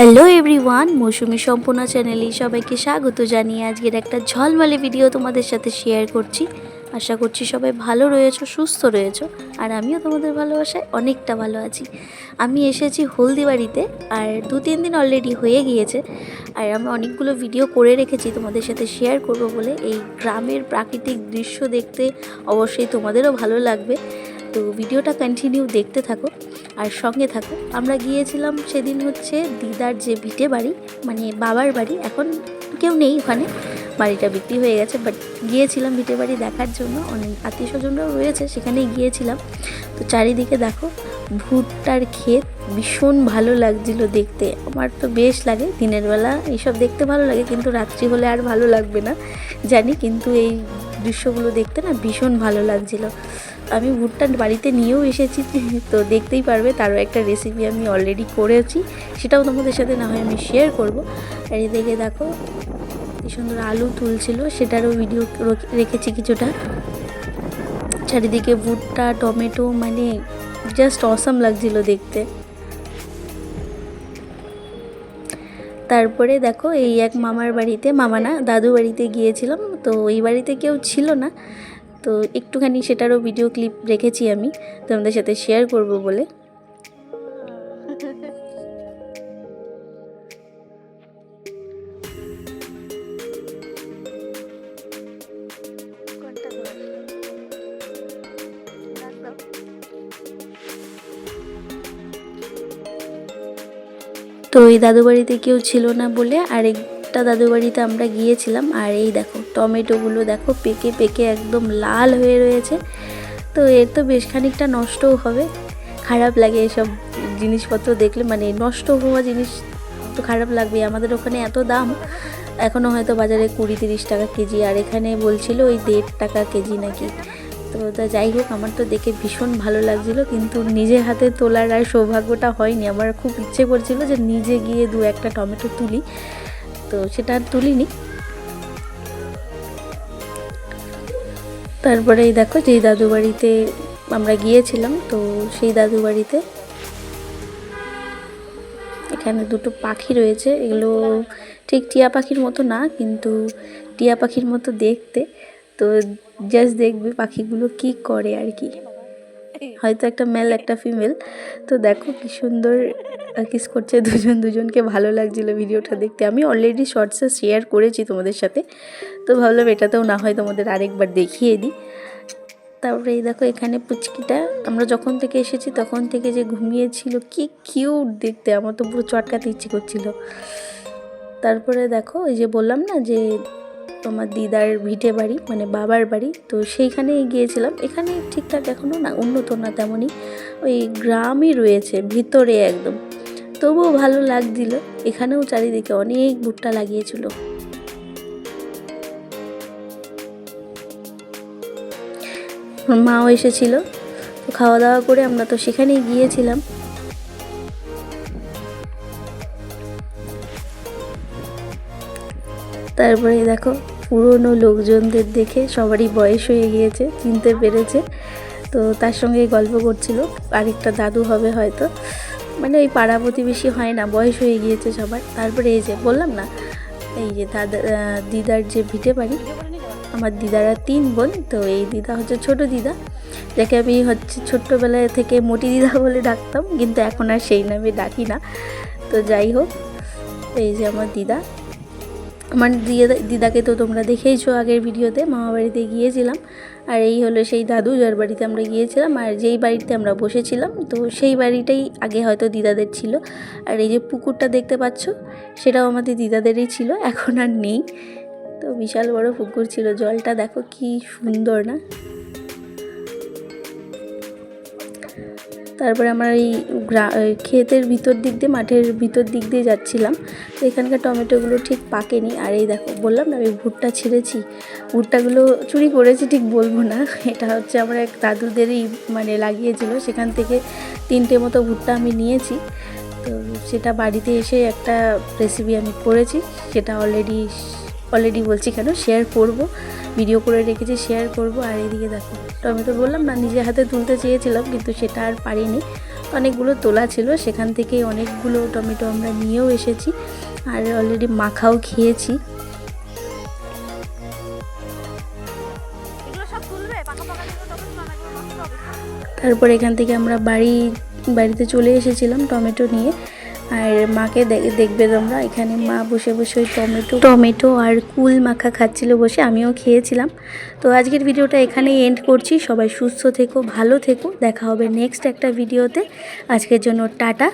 Hello everyone মৌসুমি সম্পূর্ণ চ্যানেলে সবাইকে স্বাগত জানিয়ে আজকের একটা ঝলমলে ভিডিও তোমাদের সাথে শেয়ার করছি। আশা করছি সবাই ভালো রয়েছো, সুস্থ রয়েছো, আর আমিও তোমাদের ভালোবাসায় অনেকটা ভালো আছি। আমি এসেছি হলদিবাড়িতে, আর দু তিন দিন অলরেডি হয়ে গিয়েছে, আর আমি অনেকগুলো ভিডিও করে রেখেছি তোমাদের সাথে শেয়ার করব বলে। এই গ্রামের প্রাকৃতিক দৃশ্য দেখতে অবশ্যই তোমাদেরও ভালো লাগবে। তো ভিডিওটা কন্টিনিউ দেখতে থাকো আর সঙ্গে থাকো। আমরা গিয়েছিলাম সেদিন হচ্ছে দিদার যে ভিটে বাড়ি মানে বাবার বাড়ি, এখন কেউ নেই ওখানে। বাড়িটা বিক্রি হয়ে গেছে বাট গিয়েছিলাম ভিটে বাড়ি দেখার জন্য। অনেক আত্মীয় স্বজনরাও রয়েছে, সেখানেই গিয়েছিলাম। তো চারিদিকে দেখো, ভুট্টার ক্ষেত, ভীষণ ভালো লাগছিল দেখতে। আমার তো বেশ লাগে, দিনের বেলা এইসব দেখতে ভালো লাগে, কিন্তু রাত্রি হলে আর ভালো লাগবে না। জানি, কিন্তু এই দৃশ্যগুলো দেখতে না ভীষণ ভালো লাগছিল। আমি ভুট্টা বাড়িতে নিয়েও এসেছি, তো দেখতেই পারবে তারও একটা রেসিপি আমি অলরেডি করেছি, সেটাও তোমাদের সাথে না হয় আমি শেয়ার করব। আর এদিকে দেখো, কি সুন্দর আলু তুলছিল, সেটারও ভিডিও রেখেছি কিছুটা। চারিদিকে ভুট্টা, টমেটো মানে জাস্ট অসাম লাগছিল দেখতে। তারপরে দেখো, এই এক মামার বাড়িতে, মামা না দাদু বাড়িতে গিয়েছিলাম, তো ওই বাড়িতে কেউ ছিল না। তো একটুখানি সেটারও ভিডিও ক্লিপ রেখেছি আমি, তোমাদের সাথে শেয়ার করব বলে। তো ওই দাদু বাড়িতে কেউ ছিল না বলে আরেকটা দাদু বাড়িতে আমরা গিয়েছিলাম আর এই দেখো, টমেটোগুলো দেখো পেকে পেকে একদম লাল হয়ে রয়েছে। তো এর তো বেশ খানিকটা নষ্টও হবে। খারাপ লাগে এসব জিনিসপত্র দেখলে মানে নষ্ট হওয়া জিনিস তো খারাপ লাগবে আমাদের ওখানে এত দাম এখনও হয়তো বাজারে কুড়ি তিরিশ টাকা কেজি, আর এখানে বলছিল ওই দেড় টাকা কেজি নাকি। তো তা যাই হোক, আমার তো দেখে ভীষণ ভালো লাগছিল, কিন্তু নিজের হাতে তোলার আর সৌভাগ্যটা হয়নি। আমার খুব ইচ্ছে করছিল যে নিজে গিয়ে দু একটা টমেটো তুলি। তো সেটা আর তুলিনি। তারপরে এই দেখো যেই দাদু বাড়িতে আমরা গিয়েছিলাম, তো সেই দাদু বাড়িতে এখানে দুটো পাখি রয়েছে। এগুলো ঠিক টিয়া পাখির মতো না, কিন্তু টিয়া পাখির মতো দেখতে। তো জাস্ট দেখবে পাখিগুলো কি করে আর কি। হয়তো একটা মেল একটা ফিমেল তো দেখো কি সুন্দর কিস করছে দুজন, দুজনকে ভালো লাগছিল ভিডিওটা দেখতে। আমি অলরেডি শর্টসে শেয়ার করেছি তোমাদের সাথে। তো ভাবলাম এটাতেও না হয় তোমাদের আরেকবার দেখিয়ে দিই। তারপরে এই দেখো এখানে পুচকিটা, আমরা যখন থেকে এসেছি তখন থেকে যে ঘুমিয়েছিল, কি কিউট দেখতে। আমার তো পুরো চটকাতে ইচ্ছে করছিল। তারপরে দেখো, এই যে বললাম না যে তোমার দিদার ভিটে বাড়ি মানে বাবার বাড়ি, তো সেইখানে গিয়েছিলাম। এখানে ঠিকঠাক এখনও না, উন্নত না তেমনই। ওই গ্রামই রয়েছে, ভিতরে একদম। তবুও ভালো লাগছিল। এখানেও চারিদিকে অনেক ভুট্টা লাগিয়েছিল। মাও এসেছিল। তো খাওয়া দাওয়া করে আমরা তো সেখানেই গিয়েছিলাম। তারপরে দেখো, পুরনো লোকজনদের দেখে সবারই বয়স হয়ে গিয়েছে, চিনতে পেরেছে। তো তার সঙ্গে গল্প করছিল, আরেকটা দাদু হবে হয়তো। মানে ওই পাড়া প্রতিবেশী হয় না, বয়স হয়ে গিয়েছে সবার। তারপরে এই যে, বললাম না, এই যে দাদা দিদার যে ভিটে বাড়ি, আমার দিদারা তিন বোন, তো এই দিদা হচ্ছে ছোট দিদা। যাকে আমি হচ্ছে ছোট্টবেলায় থেকে মোটি দিদা বলে ডাকতাম, কিন্তু এখন আর সেই নামে ডাকি না। তো যাই হোক, এই যে আমার দিদা। আমার দিদা দিদাকে তো তোমরা দেখেইছো আগের ভিডিওতে মামা বাড়িতে গিয়েছিলাম। আর এই হলো সেই দাদু যার বাড়িতে আমরা গিয়েছিলাম, আর যেই বাড়িতে আমরা বসেছিলাম, তো সেই বাড়িটাই আগে হয়তো দিদাদের ছিল। আর এই যে পুকুরটা দেখতে পাচ্ছ, সেটাও আমাদের দিদাদেরই ছিল, এখন আর নেই। তো বিশাল বড় পুকুর ছিল, জলটা দেখো কি সুন্দর না। তারপরে আমরা এই ক্ষেতের ভিতর দিক দিয়ে, মাঠের ভিতর দিক দিয়ে যাচ্ছিলাম। এখানকার টমেটোগুলো ঠিক পাকেনি। আর এই দেখো, বললাম না আমি ভুট্টা ছিঁড়েছি? ভুট্টাগুলো চুরি করেছি ঠিক বলব না। এটা হচ্ছে আমার এক দাদুদেরই মানে লাগিয়েছিল। সেখান থেকে তিনটে মতো ভুট্টা আমি নিয়েছি। তো সেটা বাড়িতে এসে একটা রেসিপি আমি করেছি। সেটা অলরেডি অলরেডি বলছি কেন শেয়ার করব। ভিডিও করে রেখেছি শেয়ার করব। আর এদিকে দেখো, টমেটো বললাম না নিজের হাতে তুলতে চেয়েছিলাম, কিন্তু সেটা আর পারিনি। অনেকগুলো তোলা ছিল, সেখান থেকে অনেকগুলো টমেটো আমরা নিয়েও এসেছি। আর অলরেডি মাখাও খেয়েছি। তারপর এখান থেকে আমরা বাড়ি বাড়িতে চলে এসেছিলাম টমেটো নিয়ে। আর মাকে দেখবে তোমরা এখানে মা বসে বসে ওই টমেটো টমেটো আর কুল মাখা খাচ্ছিল বসে আমিও খেয়েছিলাম। তো আজকের ভিডিওটা এখানেই এন্ড করছি। সবাই সুস্থ থেকো ভালো থেকো। দেখা হবে নেক্সট একটা ভিডিওতে। আজকের জন্য টাটা।